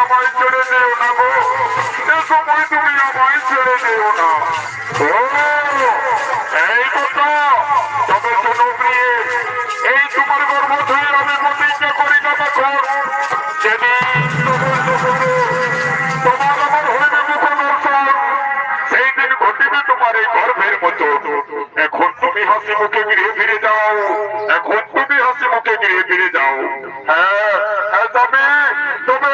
আমায় ছেড়ে দিও না গো। এ সময় তুমি আমায় ছেড়ে দিও না। তোমার গর্ভ ধরে আমি সেই দিন ঘটিবে তোমার এই গর্ভের মতো। এখন তুমি হাসি মুখে গৃহে ফিরে যাও। এখন তুমি হাসি মুখে গৃহে ফিরে যাও। হ্যাঁ হ্যাঁ তবে তবে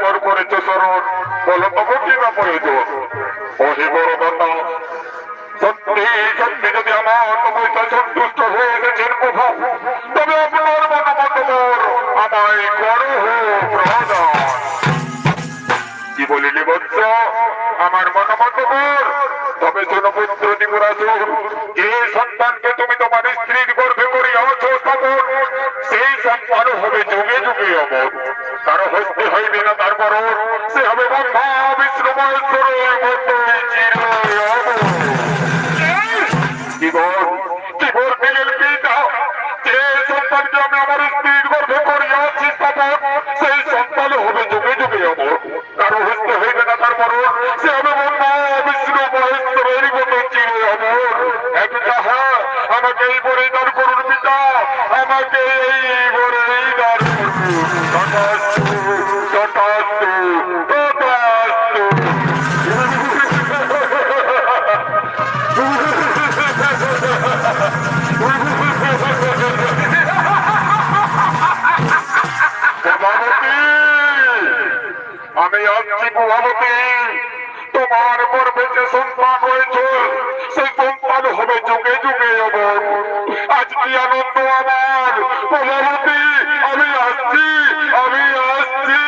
কিবা করেছে স্মরণ বলো, তবু কিবা প্রয়োজন ওহে বড় কথা সত্যি সত্যি যদি আমার নবইটা সন্তুষ্ট হয়ে গেছেন কোথাও তবে আপনার মতামত আমায় করো কি বলিলি বৎস? আমার মতামত তবে যে সন্তানকে তুমি তোমার স্ত্রীর গর্ভে সেই সন্তান হবে যুগে যুগে অমর। কারও হস্তে হইবে না তারপর সে হবে ব্রহ্মা বিষ্ণু মহেশ্বর চির অমর। জীবন জীবন দিলেন পিতা। যে সন্তানকে আমি আমার স্ত্রীর আজকে প্রভাবতে তোমার গর্ভে যে সন্তান হয়েছে সেই সন্তান হবে যুগে যুগে এবং আজকে আনন্দ আমার। প্রভাবতী আমি আসছি আমি আসছি।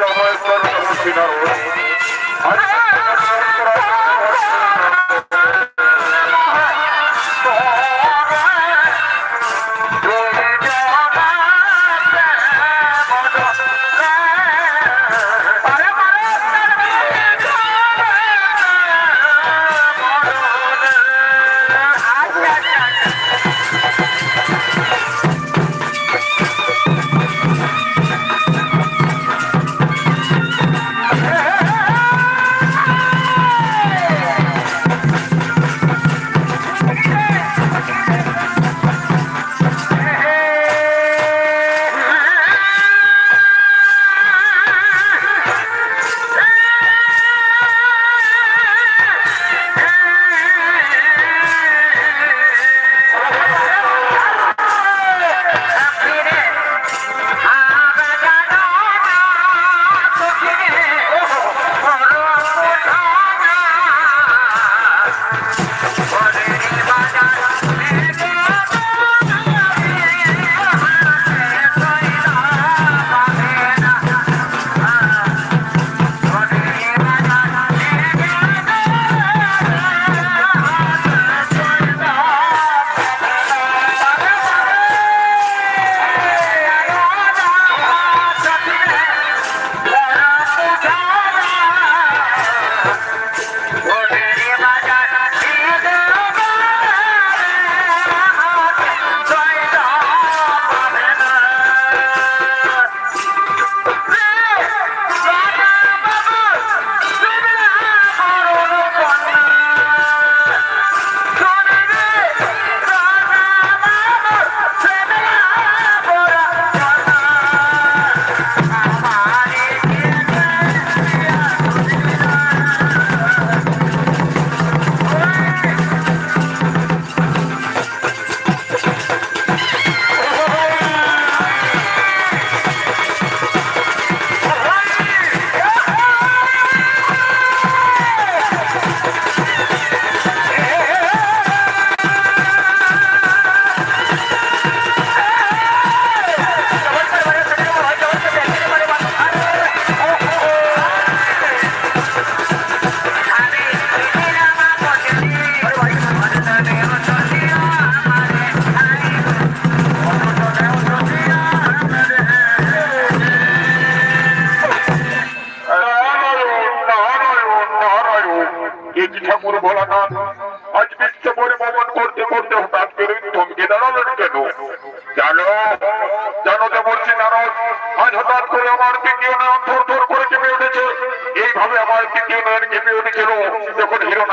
la maestra de los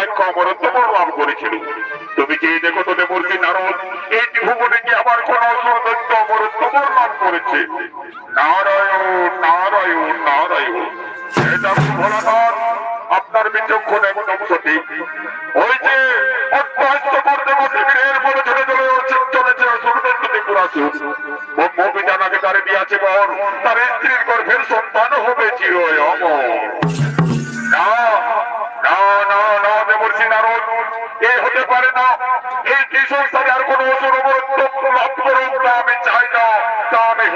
Hiranyaksha অমরত্ব লাভ করেছিল। তুমি কি দেখো তো দেবর্ষী নারদ, এই ত্রিভুবনে কি আমার কোন অসুর দৈত্য অমরত্ব লাভ করেছে? নারায়ণ নারায়ণ নারায়ণ এটা ভোলানাথ, আপনার বিচক্ষণ একদম সঠিক। ওই যে অভ্যস্ত করতে করতে মধ্যে ছেড়ে চলে যাচ্ছে চলেছে সুরদন্ত ত্রিপুরাসুর ব্রহ্মবি জানাকে তারে দিয়াছে বর, তার স্ত্রীর গর্ভের সন্তান হবে চির অমর না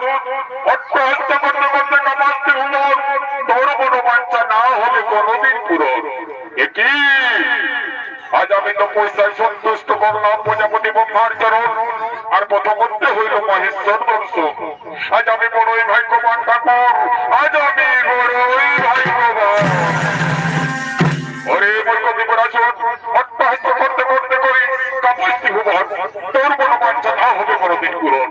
মূর্খতি করতে করতে কামাস্তি হুমর, তোর কোনো বাচ্চা না হলে কোনদিন পূরণ। এ আজ আমি তো পয়সায় সন্তুষ্ট করলাম প্রজাপতি ব্রহ্মার চরণ আর প্রথমত্বে হইল মহেশ্বর দর্শন আজ আমি বড়ই ভাগ্যবান ঠাকুর আজ আমি বড়ই ভাগ্যবান। ওরে মূর্খ বিপরাসন অট্টহাস্য করতে করতে করি কামাস্তি হুমর তোর কোনো বাচ্চা না হবে কোনদিন পূরণ।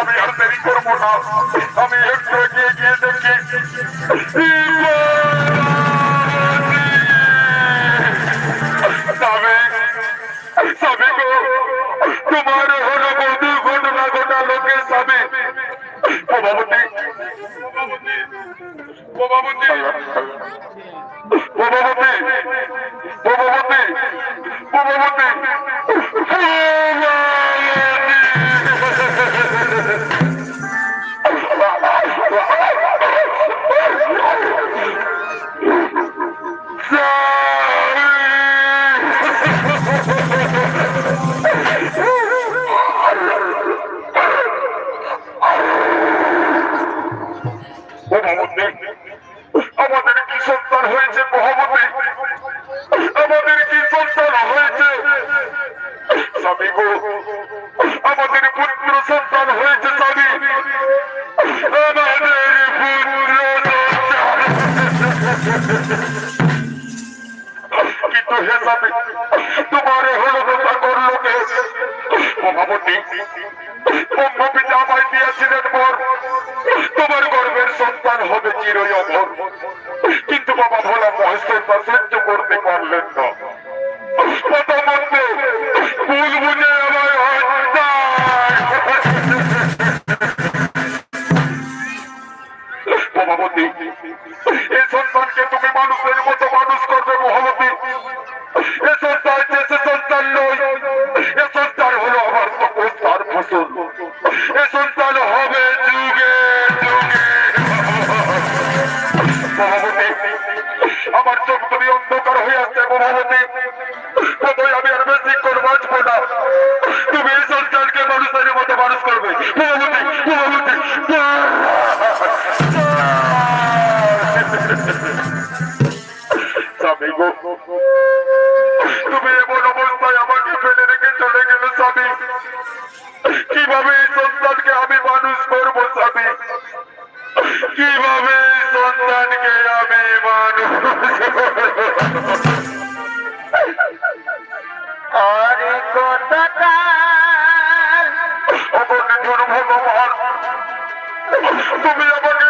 আমি আর দেরি করব না আমি একটু এগিয়ে গিয়ে দেখি তবে তবে তোমার হলো বন্ধু ঘটনা ঘটা লোকের সামনে সভাপতি প্রভাবতী প্রভাবতী প্রভাবতী প্রভাবতী প্রভাবতী তোমার গর্বের সন্তান হবে চিরই অমর। কিন্তু বাবা ভোলা মহেশ্বর তা সহ্য করতে পারলেন আমার চোখ যদি অন্ধকার হয়ে আসছে মহানবী তুমি আমাকে